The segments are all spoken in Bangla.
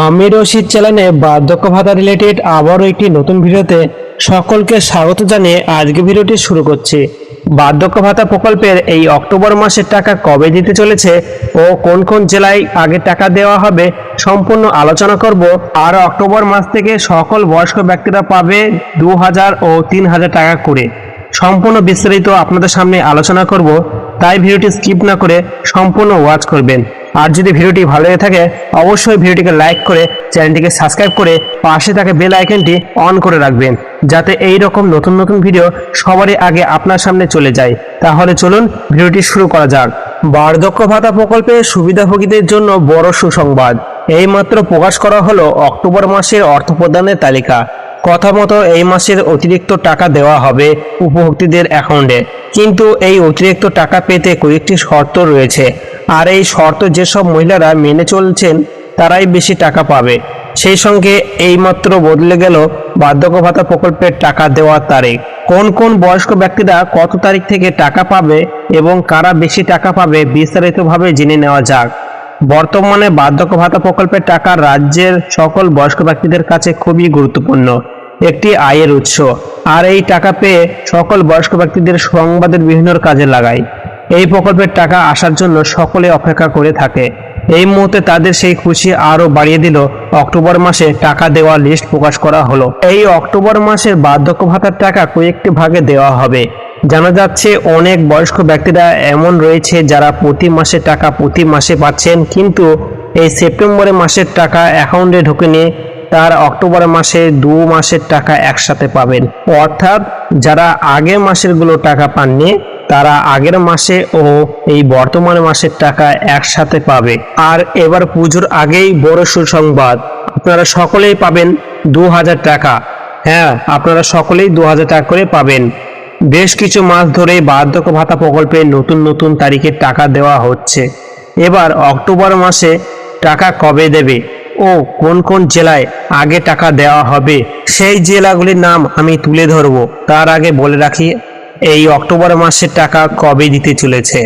আমি রশিদ চ্যানেলে বার্ধক্য ভাতা রিলেটেড আবারও একটি নতুন ভিডিওতে সকলকে স্বাগত জানিয়ে আজকে ভিডিওটি শুরু করছি। বার্ধক্য ভাতা প্রকল্পের এই অক্টোবর মাসের টাকা কবে দিতে চলেছে ও কোন কোন জেলায় আগে টাকা দেওয়া হবে সম্পূর্ণ আলোচনা করব। আর অক্টোবর মাস থেকে সকল বয়স্ক ব্যক্তিরা পাবে দু হাজার ও তিন হাজার টাকা করে। সম্পূর্ণ বিস্তারিত আপনাদের সামনে আলোচনা করব। তাই ভিডিওটি স্কিপ না করে সম্পূর্ণ ওয়াচ করবেন। আর যদি ভিডিওটি ভালো লেগে থাকে, অবশ্যই ভিডিওটিকে লাইক করে চ্যানেলটিকে সাবস্ক্রাইব করে পাশে থাকা বেল আইকনটি অন করে রাখবেন, যাতে এই রকম নতুন নতুন ভিডিও সবারই আগে আপনার সামনে চলে যায়। তাহলে চলুন ভিডিওটি শুরু করা যাক। বার্ধক্য ভাতা প্রকল্পে সুবিধাভোগীদের জন্য বড় সুসংবাদ। এইমাত্র প্রকাশ করা হলো অক্টোবর মাসের অর্থ প্রদানের তালিকা। কথা মতো এই মাসের অতিরিক্ত টাকা দেওয়া হবে উপভোক্তাদের অ্যাকাউন্টে কিন্তু এই অতিরিক্ত টাকা পেতে কয়েকটি শর্ত রয়েছে। আর এই শর্ত যেসব মহিলারা মেনে চলছেন, তারাই বেশি টাকা পাবে। সেই সঙ্গে এইমাত্র বদলে গেল বার্ধক্য ভাতা প্রকল্পের টাকা দেওয়ার তারিখ। কোন কোন বয়স্ক ব্যক্তিরা কত তারিখ থেকে টাকা পাবে এবং কারা বেশি টাকা পাবে বিস্তারিতভাবে জেনে নেওয়া যাক। বর্তমানে বার্ধক্য ভাতা প্রকল্পের টাকা রাজ্যের সকল বয়স্ক ব্যক্তিদের কাছে খুবই গুরুত্বপূর্ণ, একটি আয়ের উৎস। আর এই টাকা পেয়ে সকল বয়স্ক ব্যক্তিদের সংবাদের বিভিন্ন কাজে লাগায়। এই প্রকল্পের টাকা আসার জন্য সকলে অপেক্ষা করে থাকে। এই মুহূর্তে তাদের সেই খুশি আরও বাড়িয়ে দিল। অক্টোবর মাসে টাকা দেওয়ার লিস্ট প্রকাশ করা হলো। এই অক্টোবর মাসের বার্ধক্য ভাতার টাকা কয়েকটি ভাগে দেওয়া হবে। জানা যাচ্ছে, অনেক বয়স্ক ব্যক্তিরা এমন রয়েছে যারা প্রতি মাসে টাকা প্রতি মাসে পাচ্ছেন, কিন্তু এই সেপ্টেম্বরে মাসের টাকা অ্যাকাউন্টে ঢুকে নিয়ে তার অক্টোবর মাসে দু মাসের টাকা একসাথে পাবেন। অর্থাৎ, যারা আগের মাসেরগুলো টাকা পাননি তারা আগের মাসে ও এই বর্তমান মাসের টাকা একসাথে পাবে। আর এবার পুজোর আগেই বড় সুসংবাদ। আপনারা সকলেই পাবেন দু হাজার টাকা। হ্যাঁ আপনারা সকলেই দু হাজার টাকা করে পাবেন। বেশ কিছু মাস ধরে বার্ধক্য ভাতা প্রকল্পে নতুন নতুন তারিখে টাকা দেওয়া হচ্ছে। এবার অক্টোবর মাসে টাকা কবে দেবে ও কোন কোন জেলায় আগে টাকা দেওয়া হবে সেই জেলাগুলির নাম আমি তুলে ধরব। তার আগে বলে রাখি এই অক্টোবর মাসের টাকা কবে দিতে চলেছে?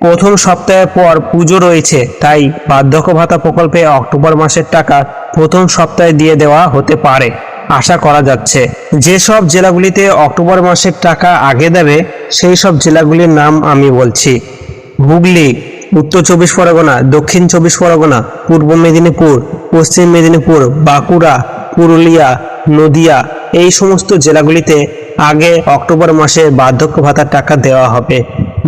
প্রথম সপ্তাহের পর পুজো রয়েছে, তাই বার্ধক্য ভাতা প্রকল্পে অক্টোবর মাসের টাকা প্রথম সপ্তাহে দিয়ে দেওয়া হতে পারে, আশা করা যাচ্ছে। যেসব জেলাগুলিতে অক্টোবর মাসের টাকা আগে দেবে সেই সব জেলাগুলির নাম আমি বলছি। হুগলি, উত্তর চব্বিশ পরগনা, দক্ষিণ চব্বিশ পরগনা, পূর্ব মেদিনীপুর, পশ্চিম মেদিনীপুর, বাঁকুড়া, পুরুলিয়া, নদিয়া, এই সমস্ত জেলাগুলিতে আগে অক্টোবর মাসে বার্ধক্য ভাতার টাকা দেওয়া হবে।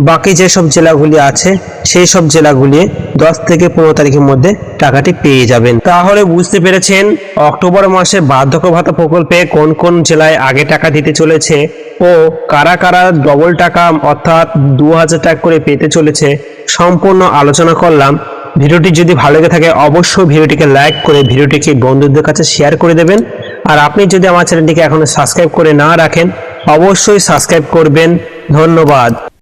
বাকি যেসব জেলাগুলি আছে সেই সব জেলাগুলি দশ থেকে পনেরো তারিখের মধ্যে টাকাটি পেয়ে যাবেন। তাহলে বুঝতে পেরেছেন অক্টোবর মাসে বার্ধক্য ভাতা প্রকল্পে কোন কোন জেলায় আগে টাকা দিতে চলেছে ও কারা কারা ডবল টাকা অর্থাৎ দু হাজার টাকা করে পেতে চলেছে সম্পূর্ণ আলোচনা করলাম। ভিডিওটি যদি ভালো লেগে থাকে, অবশ্যই ভিডিওটিকে লাইক করে ভিডিওটিকে বন্ধুদের কাছে শেয়ার করে দেবেন। আর আপনি যদি আমার চ্যানেলটিকে এখনও সাবস্ক্রাইব করে না রাখেন অবশ্যই সাবস্ক্রাইব করবেন। ধন্যবাদ।